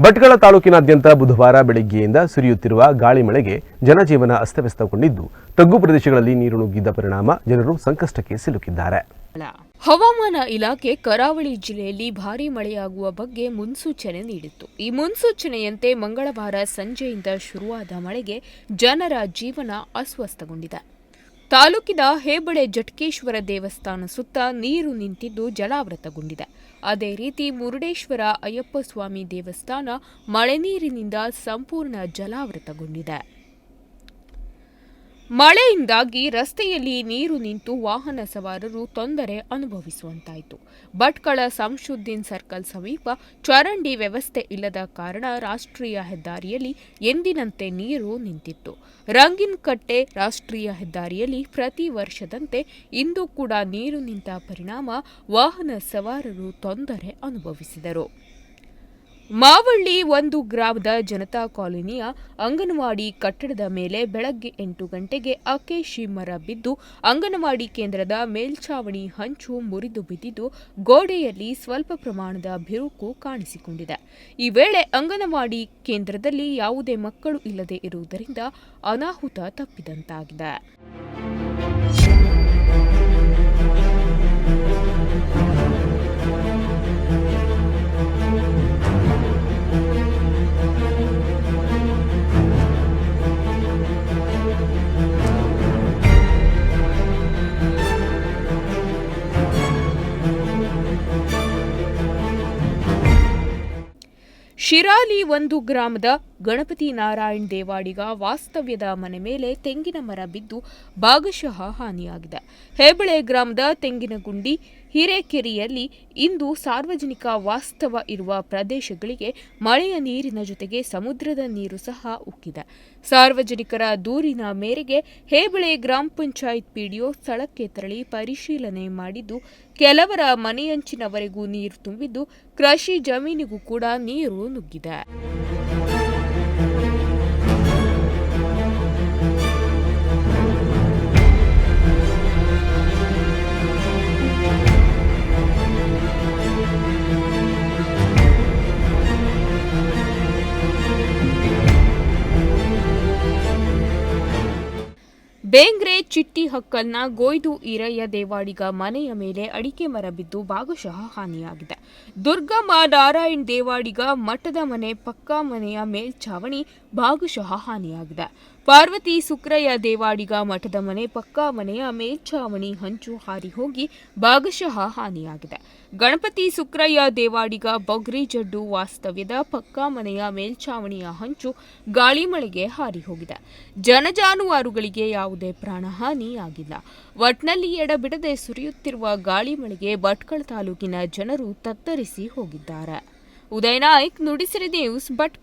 ಭಟ್ಕಳ ತಾಲೂಕಿನಾದ್ಯಂತ ಬುಧವಾರ ಬೆಳಗ್ಗೆಯಿಂದ ಸುರಿಯುತ್ತಿರುವ ಗಾಳಿ ಮಳೆಗೆ ಜನಜೀವನ ಅಸ್ತವ್ಯಸ್ತಗೊಂಡಿದ್ದು, ತಗ್ಗು ಪ್ರದೇಶಗಳಲ್ಲಿ ನೀರು ನುಗ್ಗಿದ್ದ ಪರಿಣಾಮ ಜನರು ಸಂಕಷ್ಟಕ್ಕೆ ಸಿಲುಕಿದ್ದಾರೆ. ಹವಾಮಾನ ಇಲಾಖೆ ಕರಾವಳಿ ಜಿಲ್ಲೆಯಲ್ಲಿ ಭಾರೀ ಮಳೆಯಾಗುವ ಬಗ್ಗೆ ಮುನ್ಸೂಚನೆ ನೀಡಿತ್ತು. ಈ ಮುನ್ಸೂಚನೆಯಂತೆ ಮಂಗಳವಾರ ಸಂಜೆಯಿಂದ ಶುರುವಾದ ಮಳೆಗೆ ಜನರ ಜೀವನ ಅಸ್ವಸ್ಥಗೊಂಡಿದೆ. ತಾಲೂಕಿನ ಹೇಬಳೆ ಜಟ್ಕೇಶ್ವರ ದೇವಸ್ಥಾನ ಸುತ್ತ ನೀರು ನಿಂತಿದ್ದು ಜಲಾವೃತಗೊಂಡಿದೆ. ಅದೇ ರೀತಿ ಮುರುಡೇಶ್ವರ ಅಯ್ಯಪ್ಪ ಸ್ವಾಮಿ ದೇವಸ್ಥಾನ ಮಳೆ ನೀರಿನಿಂದ ಸಂಪೂರ್ಣ ಜಲಾವೃತಗೊಂಡಿದೆ. ಮಳೆಯಿಂದಾಗಿ ರಸ್ತೆಯಲ್ಲಿ ನೀರು ನಿಂತು ವಾಹನ ಸವಾರರು ತೊಂದರೆ ಅನುಭವಿಸುವಂತಾಯಿತು. ಭಟ್ಕಳ ಸಂಶುದ್ದೀನ್ ಸರ್ಕಲ್ ಸಮೀಪ ಚರಂಡಿ ವ್ಯವಸ್ಥೆ ಇಲ್ಲದ ಕಾರಣ ರಾಷ್ಟ್ರೀಯ ಹೆದ್ದಾರಿಯಲ್ಲಿ ಎಂದಿನಂತೆ ನೀರು ನಿಂತಿತ್ತು. ರಂಗಿನಕಟ್ಟೆ ರಾಷ್ಟ್ರೀಯ ಹೆದ್ದಾರಿಯಲ್ಲಿ ಪ್ರತಿ ವರ್ಷದಂತೆ ಇಂದು ಕೂಡ ನೀರು ನಿಂತ ಪರಿಣಾಮ ವಾಹನ ಸವಾರರು ತೊಂದರೆ ಅನುಭವಿಸಿದರು. ಮಾವಳ್ಳಿ ಒಂದು ಗ್ರಾಮದ ಜನತಾ ಕಾಲೋನಿಯ ಅಂಗನವಾಡಿ ಕಟ್ಟಡದ ಮೇಲೆ ಬೆಳಗ್ಗೆ ಎಂಟು ಗಂಟೆಗೆ ಅಕೇಶಿ ಮರ ಬಿದ್ದು ಅಂಗನವಾಡಿ ಕೇಂದ್ರದ ಮೇಲ್ಛಾವಣಿ ಹಂಚು ಮುರಿದು ಬಿದ್ದಿದ್ದು ಗೋಡೆಯಲ್ಲಿ ಸ್ವಲ್ಪ ಪ್ರಮಾಣದ ಬಿರುಕು ಕಾಣಿಸಿಕೊಂಡಿದೆ. ಈ ವೇಳೆ ಅಂಗನವಾಡಿ ಕೇಂದ್ರದಲ್ಲಿ ಯಾವುದೇ ಮಕ್ಕಳು ಇಲ್ಲದೆ ಇರುವುದರಿಂದ ಅನಾಹುತ ತಪ್ಪಿದಂತಾಗಿದೆ. ಶಿರಾಲಿ ಒಂದು ಗ್ರಾಮದ ಗಣಪತಿ ನಾರಾಯಣ್ ದೇವಾಡಿಗ ವಾಸ್ತವ್ಯದ ಮನೆ ಮೇಲೆ ತೆಂಗಿನ ಮರ ಬಿದ್ದು ಭಾಗಶಃ ಹಾನಿಯಾಗಿದೆ. ಹೇಬಳೆ ಗ್ರಾಮದ ತೆಂಗಿನಗುಂಡಿ ಹಿರೇಕೆರೆಯಲ್ಲಿ ಇಂದು ಸಾರ್ವಜನಿಕ ವಾಸ್ತವ ಇರುವ ಪ್ರದೇಶಗಳಿಗೆ ಮಳೆಯ ನೀರಿನ ಜೊತೆಗೆ ಸಮುದ್ರದ ನೀರು ಸಹ ಉಕ್ಕಿದೆ. ಸಾರ್ವಜನಿಕರ ದೂರಿನ ಮೇರೆಗೆ ಹೇಬಳೆ ಗ್ರಾಮ ಪಂಚಾಯತ್ ಪಿಡಿಒ ಸ್ಥಳಕ್ಕೆ ತೆರಳಿ ಪರಿಶೀಲನೆ ಮಾಡಿದ್ದು, ಕೆಲವರ ಮನೆಯಂಚಿನವರೆಗೂ ನೀರು ತುಂಬಿದ್ದು, ಕೃಷಿ ಜಮೀನಿಗೂ ಕೂಡ ನೀರು ನುಗ್ಗಿದೆ. Thank you. ಬೇಂಗ್ರೆ ಚಿಟ್ಟಿ ಹಕ್ಕಲ್ನ ಗೋಯ್ದು ಈರಯ್ಯ ದೇವಾಡಿಗ ಮನೆಯ ಮೇಲೆ ಅಡಿಕೆ ಮರ ಬಿದ್ದು ಭಾಗಶಃ ಹಾನಿಯಾಗಿದೆ. ದುರ್ಗಮ್ಮ ನಾರಾಯಣ್ ದೇವಾಡಿಗ ಮಠದ ಮನೆ, ಪಕ್ಕಾ ಮನೆಯ ಮೇಲ್ಛಾವಣಿ ಭಾಗಶಃ ಹಾನಿಯಾಗಿದೆ. ಪಾರ್ವತಿ ಸುಕ್ರಯ್ಯ ದೇವಾಡಿಗ ಮಠದ ಮನೆ, ಪಕ್ಕಾ ಮನೆಯ ಮೇಲ್ಛಾವಣಿ ಹಂಚು ಹಾರಿ ಹೋಗಿ ಭಾಗಶಃ ಹಾನಿಯಾಗಿದೆ. ಗಣಪತಿ ಸುಕ್ರಯ್ಯ ದೇವಾಡಿಗ ಬೊಗ್ರಿ ಜಡ್ಡು ವಾಸ್ತವ್ಯದ ಪಕ್ಕಾ ಮನೆಯ ಮೇಲ್ಛಾವಣಿಯ ಹಂಚು ಗಾಳಿ ಮಳೆಗೆ ಹಾರಿ ಹೋಗಿದೆ. ಜನಜಾನುವಾರುಗಳಿಗೆ ಯಾವುದೇ ಪ್ರಾಣಹಾನಿ ಆಗಿಲ್ಲ ಒಟ್ನಲ್ಲಿ ಎಡಬಿಡದೆ ಸುರಿಯುತ್ತಿರುವ ಗಾಳಿ ಮಳೆಗೆ ಭಟ್ಕಳ ತಾಲೂಕಿನ ಜನರು ತತ್ತರಿಸಿ ಹೋಗಿದ್ದಾರೆ. ಉದಯ್ ನಾಯ್ಕ್, ನುಡಿಸಿರಿ ನ್ಯೂಸ್ ಭಟ್ಕಳ